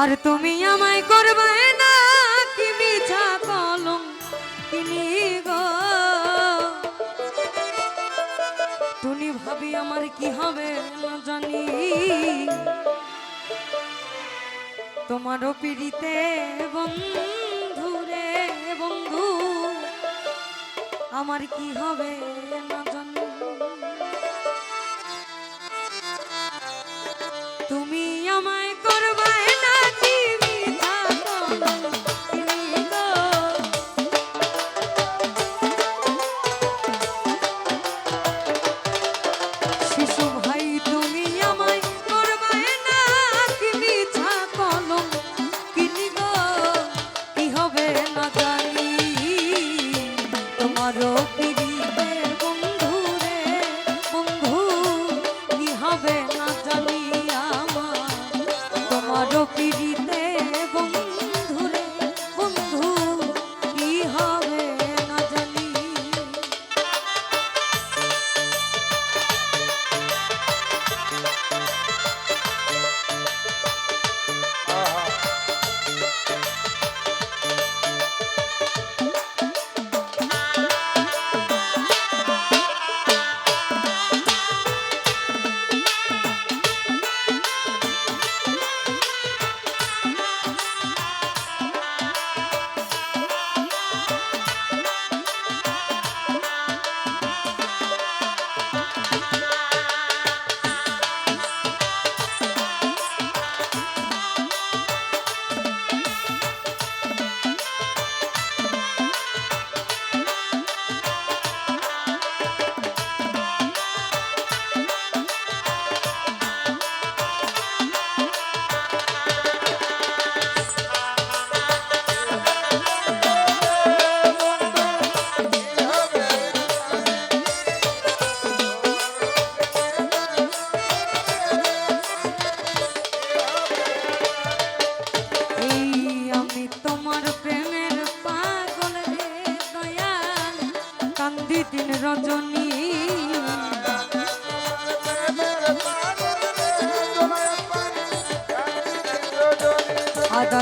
আর তুমি আমায় করবে না কি মিছা কলম তিনি গো তুমি ভাবি আমার কি হবে না জানি। তোমারও পিড়িতে বন্ধু রে বন্ধু, আমার কি হবে না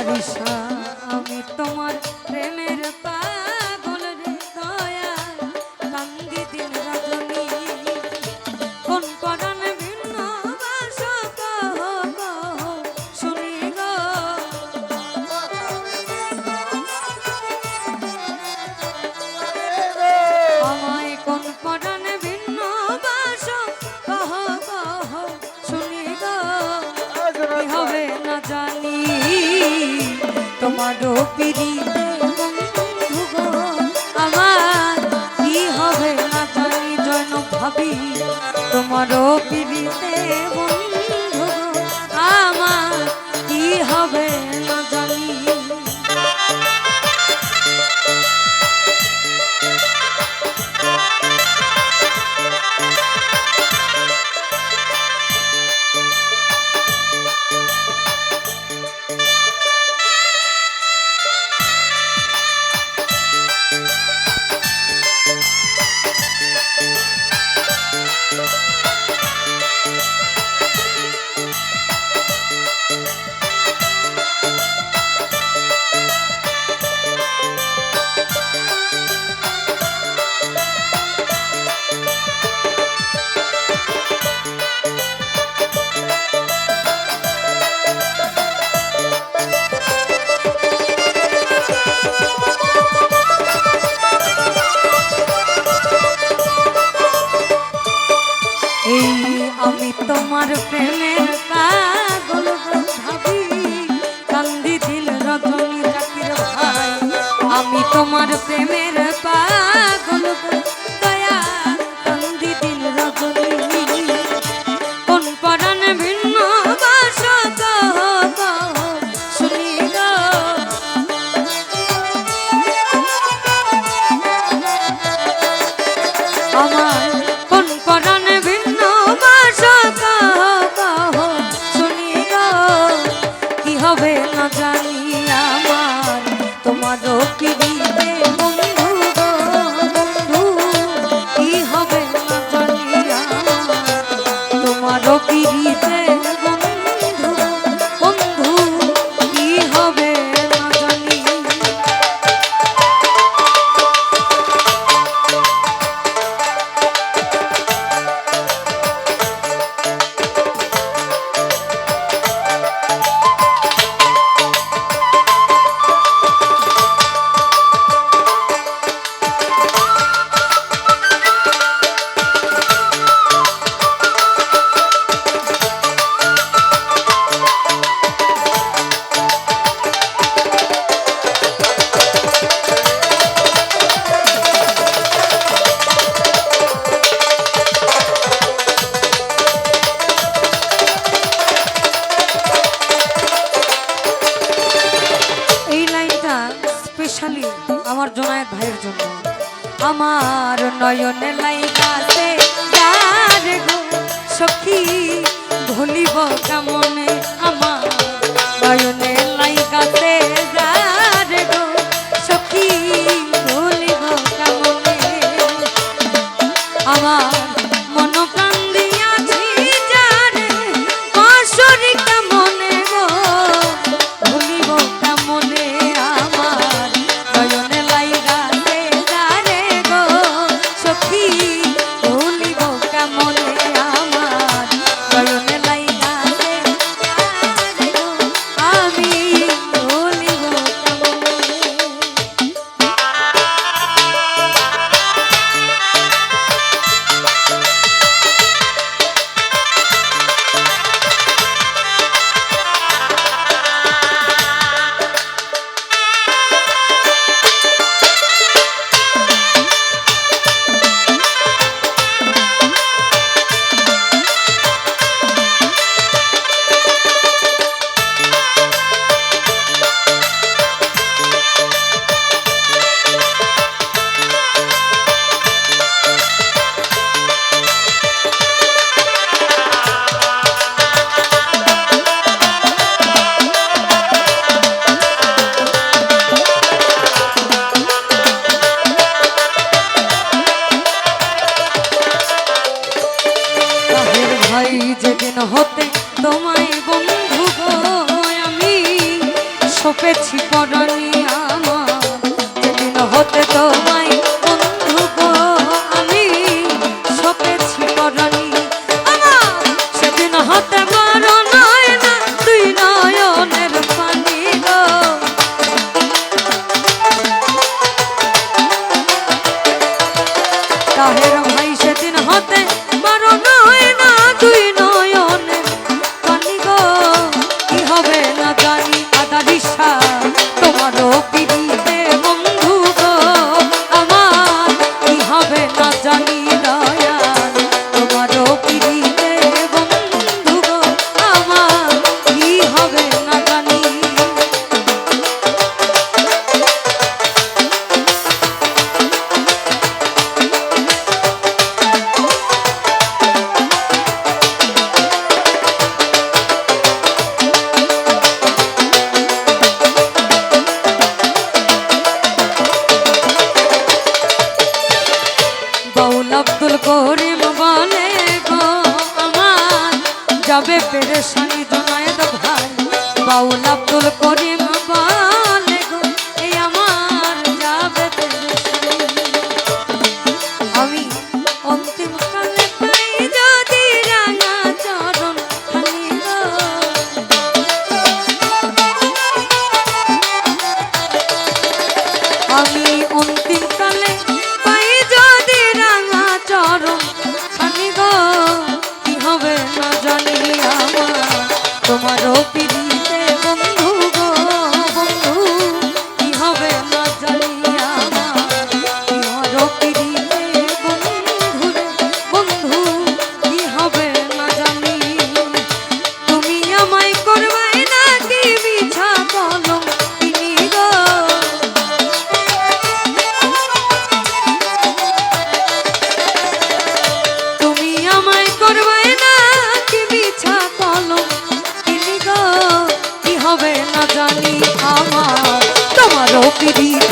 lixar তোমার পিড়ি আমার কি হবে না জানি যেন ভাবি তোমার পিড়িতে বলি তোমার প্রেমে আমার নয়ন লাইকাছে যার গো সখী ভুলিব কেমনে? আমার নয়নে লাইকাছে পেছি পরনে। আমার তোমারও পিড়ি